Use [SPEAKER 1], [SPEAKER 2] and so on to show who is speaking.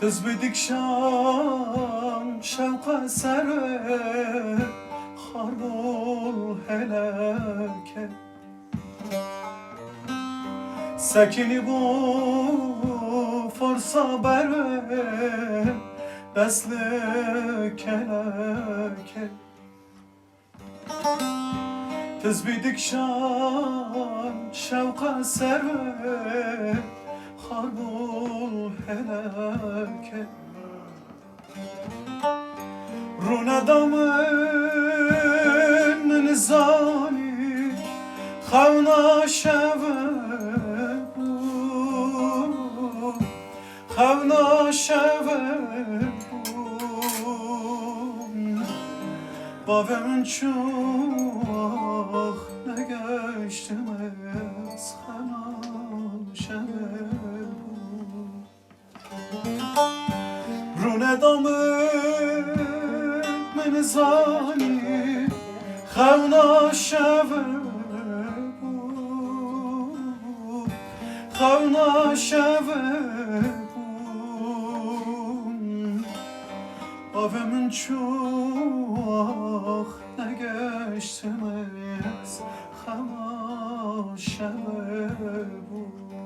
[SPEAKER 1] Kız bir dikşan şevka sere Harbol helake Sekini bu forsa bere Besle keleke Tez bir dikşan şevka sere Harbol helake Rune damın min zali Xevna şeve Xevna şeve Bavem çok خون دامت من زانی خونا شوه بود خونا شوه بود آوه من چوخ نگشتم از خونا شوه بود